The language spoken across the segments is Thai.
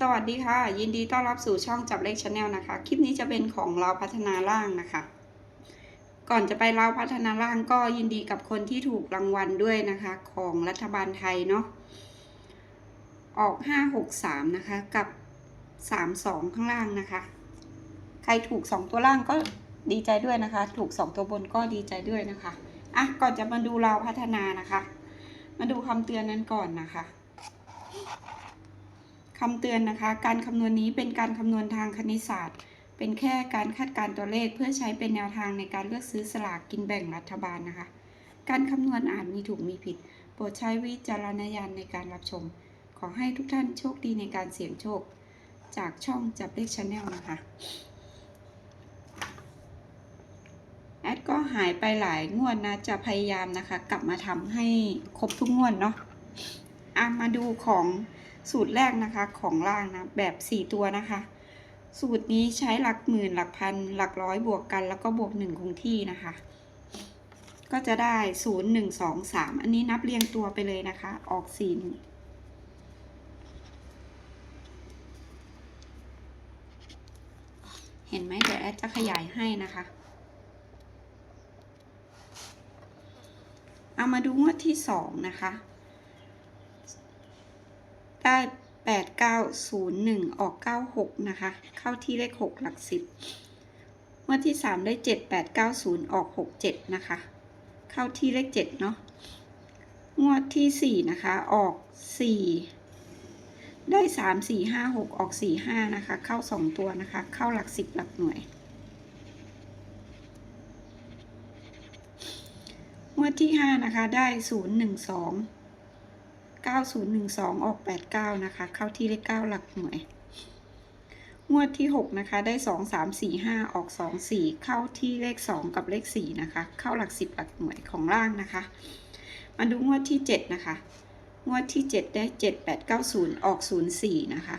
สวัสดีค่ะ ยินดีต้อนรับสู่ช่องจับเลขชาแนลนะคะ คลิปนี้จะเป็นของเราพัฒนาร่างนะคะ ก่อนจะไปเราพัฒนาร่างก็ยินดีกับคนที่ถูกรางวัลด้วยนะคะ ของรัฐบาลไทยเนาะออก 563 นะคะ กับ 32 ข้างล่างนะคะ ใครถูก 2 ตัวล่างก็ดีใจด้วยนะคะ ถูก 2 ตัวบนก็ดีใจด้วยนะคะอะก่อนจะมาดูเราพัฒนานะคะ มาดูคำเตือนนั้นก่อนนะคะ คำเตือนนะคะ การคำนวณนี้เป็นการคำนวณทางคณิตศาสตร์ เป็นแค่การคาดการณ์ตัวเลขเพื่อใช้เป็นแนวทางในการเลือกซื้อสลากกินแบ่งรัฐบาลนะคะ การคำนวณอาจมีถูกมีผิด โปรดใช้วิจารณญาณในการรับชม ขอให้ทุกท่านโชคดีในการเสี่ยงโชค จากช่องจับเลขชาแนลนะคะ แอดก็หายไปหลายงวดนะจะพยายามนะคะ กลับมาทำให้ครบทุกงวดเนาะอะมาดูของ สูตรแรกนะคะของล่างนะแบบ 4 ตัวนะคะ สูตรนี้ใช้หลักหมื่นหลักพันหลักร้อยบวกกัน แล้วก็บวกหนึ่งคงที่นะคะ ก็จะได้ 0 1 2 3 อันนี้นับเรียงตัวไปเลยนะคะ ออกสีเห็นไหมเดี๋ยวแอดจะขยายให้นะคะเอามาดูงวดที่สองนะคะ ได้แปดเก้าศูนย์หนึ่งออกเก้าหกนะคะ เข้าที่เลขหกหลักสิบงวดที่สามได้เจ็ดแปดเก้าศูนย์ออกหกเจ็ดนะคะ เข้าที่เลขเจ็ดเนาะงวดที่สี่นะคะ ออกสี่ได้สามสี่ห้าหกออกสี่ห้านะคะ เข้าสองตัวนะคะ เข้าหลักสิบหลักหน่วยงวดที่ห้านะคะ ได้ศูนย์หนึ่งสอง หนึ่งสองเก้าศูนย์หนึ่งสองออกแปดเก้านะคะ เข้าที่เลขเก้าหลักหน่วย งวดที่หกนะคะ ได้สองสามสี่ห้าออกสองสี่เข้าที่เลขสองกับเลขสี่นะคะ เข้าหลักสิบหลักหน่วยของล่างนะคะ มาดูงวดที่เจ็ดนะคะ งวดที่เจ็ดได้เจ็ดแปดเก้าศูนย์ออกศูนย์สี่นะคะ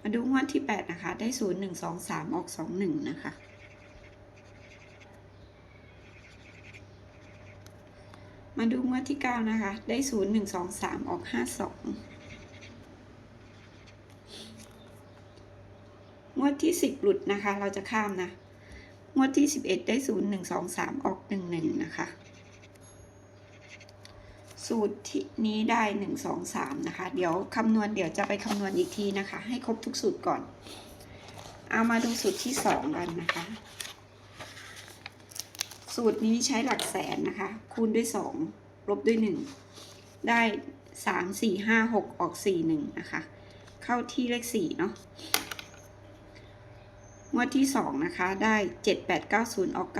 มาดูงวดที่แปดนะคะ ได้ศูนย์หนึ่งสองสามออกสองหนึ่งนะคะ มาดูงวดที่ 9 นะคะ ได้0 1 2 3ออก5 2งวดที่ 10 หลุดนะคะ เราจะข้ามนะ งวดที่ 11 ได้0 1 2 3ออก1 1นะคะ สูตรที่นี้ได้1 2 3นะคะ เดี๋ยวคำนวณเดี๋ยวจะไปคำนวณอีกทีนะคะ ให้ครบทุกสูตรก่อน เอามาดูสูตรที่2กันนะคะ สูตรนี้ใช้หลักแสนนะคะ คูณด้วย 2 ลบด้วย 1 ได้ 3 4 5 6 ออก 4 1 นะคะ เข้าที่เลข 4 เนาะงวดที่ 2 นะคะ ได้ 7 8 9 0 ออก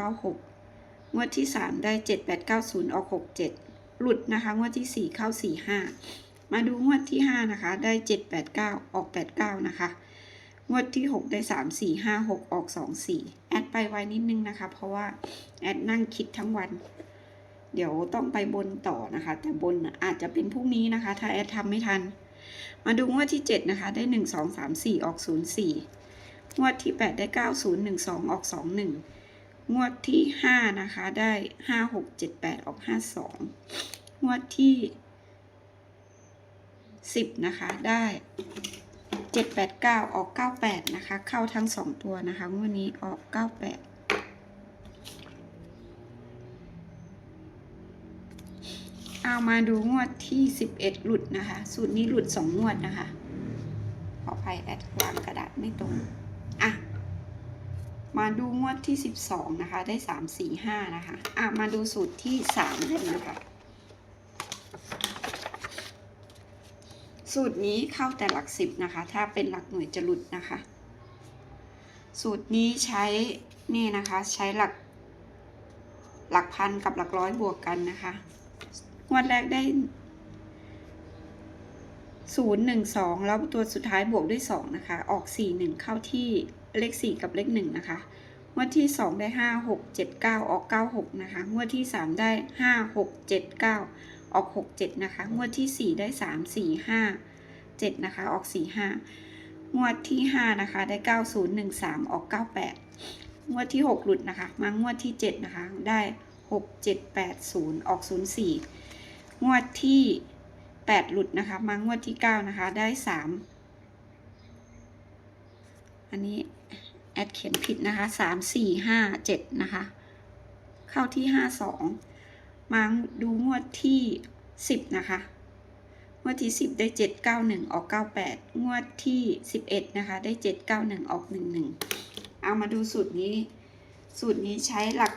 96 งวดที่ 3 ได้ 7 8 9 0 ออก 67 หลุดนะคะ งวดที่ 4 เข้า 4 5 มาดูงวดที่ 5 นะคะ ได้ 7 8 9 ออก 89 นะคะ งวดที่ 6 ได้ 3 4 5 6 ออก 2 4 แอดไปไวนิดนึงนะคะ เพราะว่าแอดนั่งคิดทั้งวัน เดี๋ยวต้องไปบนต่อนะคะ แต่บนอาจจะเป็นพรุ่งนี้นะคะ ถ้าแอดทำไม่ทัน มาดูงวดที่ 7 นะคะ ได้ 1 2 3 4 ออก 0 4 งวดที่ 8 ได้ 9 0 1 2 ออก 2 1 งวดที่ 5 นะคะ ได้ 5 6 7 8 ออก 5 2 งวดที่ 10 นะคะ ได้ เจ็ดแปดเก้าออกเก้าแปดนะคะ เข้าทั้งสองตัวนะคะงวดนี้ออกเก้าแปดเอามาดูงวดที่สิบเอ็ดหลุดนะคะ สูตรนี้หลุดสองงวดนะคะ ขออภัยแอดวางกระดาษไม่ตรง อะ มาดูงวดที่สิบสองนะคะ ได้สามสี่ห้านะคะ อะ มาดูสูตรที่สามกันนะคะ สูตรนี้เข้าแต่หลักสิบนะคะ ถ้าเป็นหลักหน่วยจะหลุดนะคะ สูตรนี้ใช้นี่นะคะใช้หลักหลักพันกับหลักร้อยบวกกันนะคะงวดแรกได้ศูนย์หนึ่งสองแล้วตัวสุดท้ายบวกด้วยสองนะคะ ออกสี่หนึ่งเข้าที่เลขสี่กับเลขหนึ่งนะคะงวดที่สองได้ห้าหกเจ็ดเก้าออกเก้าหกนะคะงวดที่สามได้ห้าหกเจ็ดเก้า ออกหกเจ็ดนะคะ งวดที่สี่ได้สามสี่ห้าเจ็ดนะคะ ออกสี่ห้างวดที่ห้านะคะ ได้เก้าศูนย์หนึ่งสามออกเก้าแปดงวดที่หกหลุดนะคะ มางวดที่เจ็ดนะคะ ได้หกเจ็ดแปดศูนย์ออกศูนย์สี่งวดที่แปดหลุดนะคะ มางวดที่เก้านะคะ ได้สามอันนี้ แอดเขียนผิดนะคะสามสี่ห้าเจ็ดนะคะ เข้าที่ห้าสอง มาดูงวดที่สิบนะคะ งวดที่สิบได้เจ็ดเก้าหนึ่งออกเก้าแปดงวดที่สิบเอ็ดนะคะ ได้เจ็ดเก้าหนึ่งออกหนึ่งหนึ่งเอามาดูสูตรนี้ สูตรนี้ใช้หลัก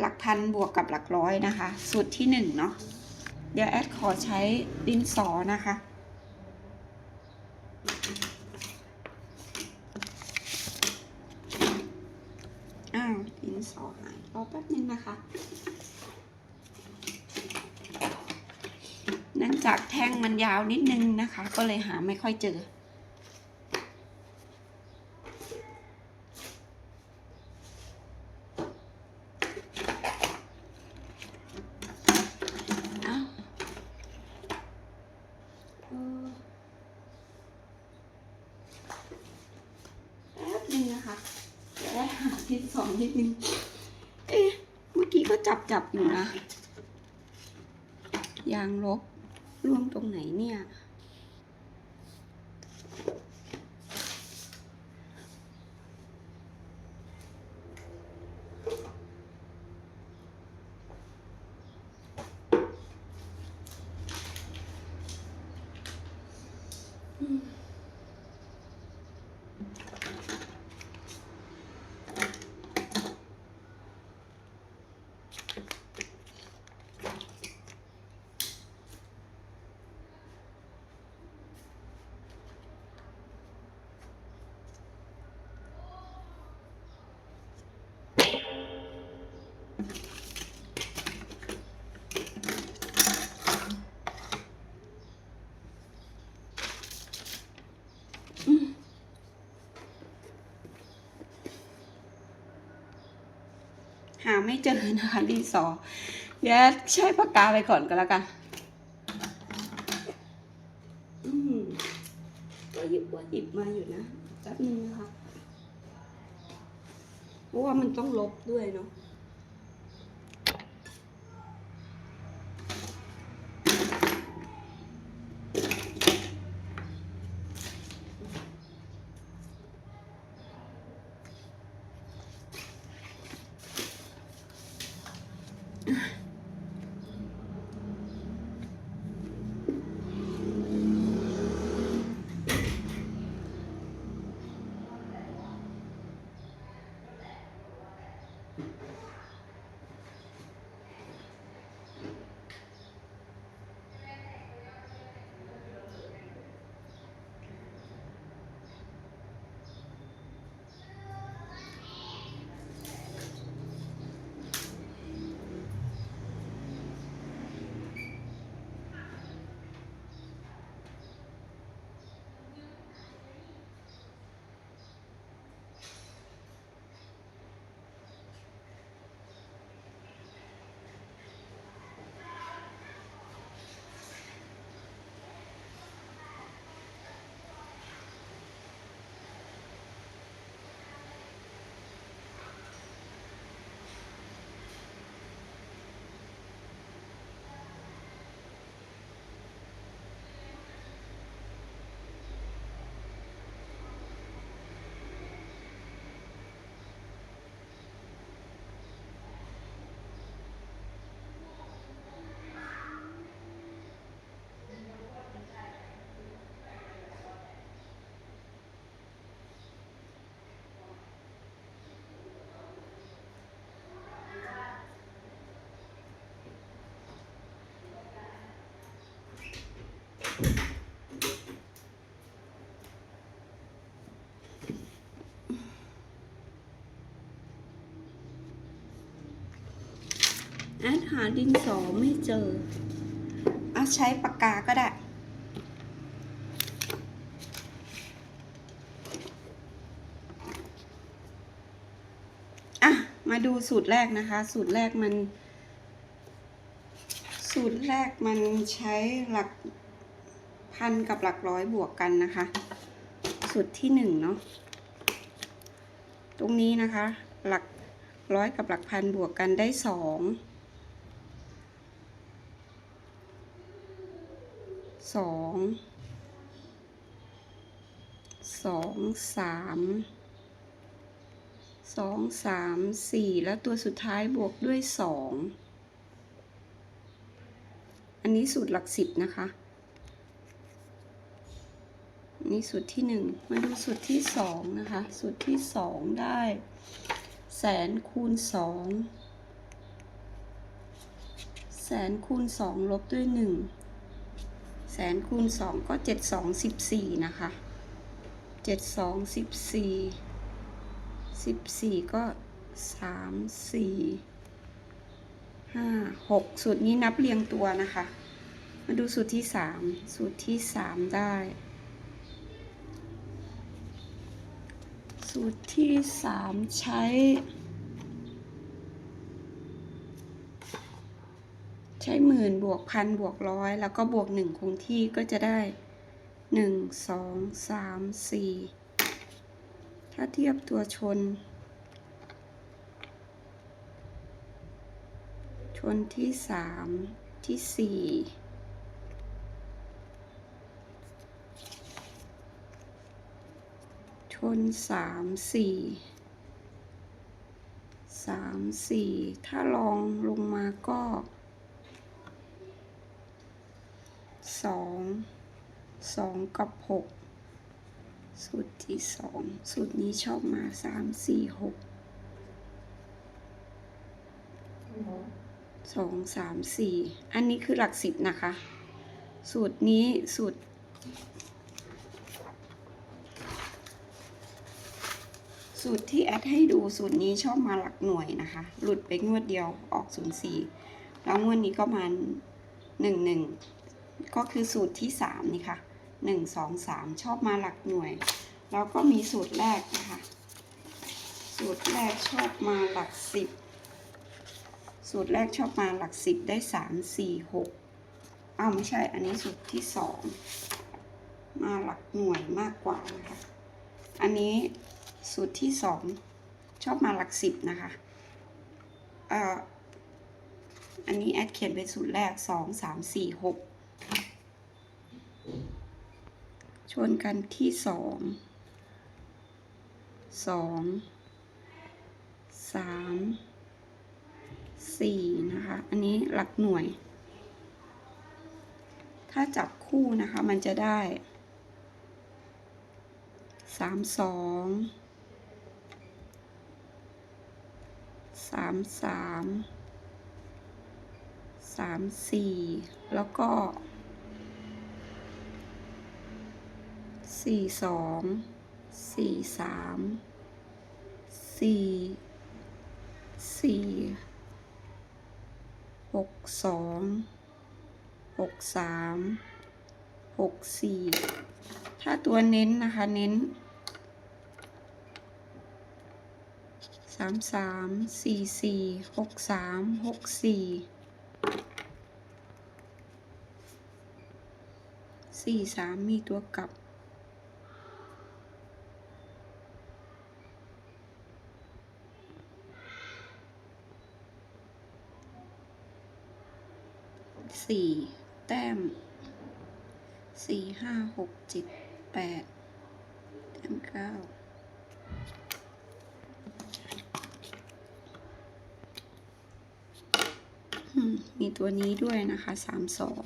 หลักพันบวกกับหลักร้อยนะคะ สูตรที่หนึ่งเนาะ เดี๋ยวแอดขอใช้ดินสอนะคะ อ้าว ดินสอหายรอแป๊บนึงนะคะ เนื่องจากแท่งมันยาวนิดนึงนะคะ ก็เลยหาไม่ค่อยเจออ้าวเออแป๊ จับจับอยู่นะ ยางลบร่วงตรงไหนเนี่ย หาไม่เจอนะคะดินสอ เดี๋ยวใช้ปากกาไปก่อนก็แล้วกันอืมตัวหยิบว่าหยิบมาอยู่นะแป๊บนึงนะคะ เพราะว่ามันต้องลบด้วยเนาะ แอดหาดินสอไม่เจออะใช้ปากกาก็ได้อะมาดูสูตรแรกนะคะ สูตรแรกมัน สูตรแรกมันใช้หลักพันกับหลักร้อยบวกกันนะคะ สูตรที่หนึ่งเนาะตรงนี้นะคะ หลักร้อยกับหลักพันบวกกันได้สอง สองสองสามสองสามสี่แล้วตัวสุดท้ายบวกด้วยสองอันนี้สูตรหลักสิบนะคะนนี้สูตรที่หนึ่งมาดูสูตรที่สองนะคะสูตรที่สองได้แสนคูณสองแสนคูณสองลบด้วยหนึ่ง แสนคูณสองก็เจ็ดสองสิบสี่นะคะเจ็ดสองสิบสี่สิบสี่ก็สามสี่ห้าหกสูตรนี้นับเรียงตัวนะคะ มาดูสูตรที่สามสูตรที่สามได้ สูตรที่สามใช้ ใช้หมื่นบวกพันบวกร้อยแล้วก็บวกหนึ่งคงที่ก็จะได้หนึ่งสองสามสี่ถ้าเทียบตัวชน ชนที่สามที่สี่ชนสามสี่สามสี่ถ้าลองลงมาก็ สองสองกับหกสูตรที่สองสูตรนี้ชอบมาสามสี่หกสองสามสี่อันนี้คือหลักสิบนะคะ สูตรนี้สูตร สูตรที่แอดให้ดูสูตรนี้ชอบมาหลักหน่วยนะคะ หลุดไปงวดเดียวออกศูนย์สี่แล้วงวดนี้ก็มาหนึ่งหนึ่ง ก็คือสูตรที่ 3 นี่ค่ะ 1 2 3 ชอบมาหลักหน่วย แล้วก็มีสูตรแรกนะคะ สูตรแรกชอบมาหลัก 10 สูตรแรกชอบมาหลัก 10 ได้ 3 4 6อ้าวไม่ใช่อันนี้สูตรที่สองมาหลักหน่วยมากกว่านะคะ อันนี้สูตรที่สองชอบมาหลักสิบนะคะอันนี้แอดเขียนเป็นสูตรแรกสองสามสี่หก นกันที่สองสองสามสี่นะคะ อันนี้หลักหน่วย ถ้าจับคู่นะคะมันจะได้สามสองสามสามสามสี่แล้วก็ สี่สองสี่สามสี่สี่หกสองหกสามหกสี่ถ้าตัวเน้นนะคะเน้นสามสามสี่สี่หกสามหกสี่สี่สามมีตัวกลับ สี่แต้มสี่ห้าหกเจ็ดแปดแต้มเก้ามีตัวนี้ด้วยนะคะสามสอง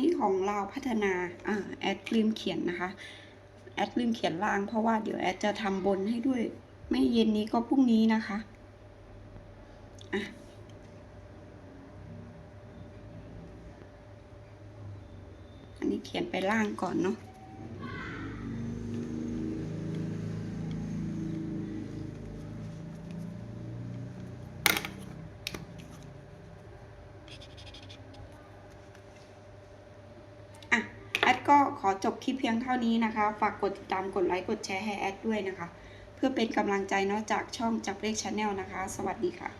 นี้ของเราพัฒนาอ่าแอดลืมเขียนนะคะ แอดลืมเขียนล่างเพราะว่าเดี๋ยวแอดจะทำบนให้ด้วย ไม่เย็นนี้ก็พรุ่งนี้นะคะอะอันนี้เขียนไปล่างก่อนเนาะ แอดก็ขอ จบคลิปเพียงเท่านี้นะคะ ฝากกดติดตามกดไลค์กดแชร์ให้แอดด้วยนะคะ เพื่อเป็นกำลังใจนอกจากช่องจับเลขชาแนลนะคะ สวัสดีค่ะ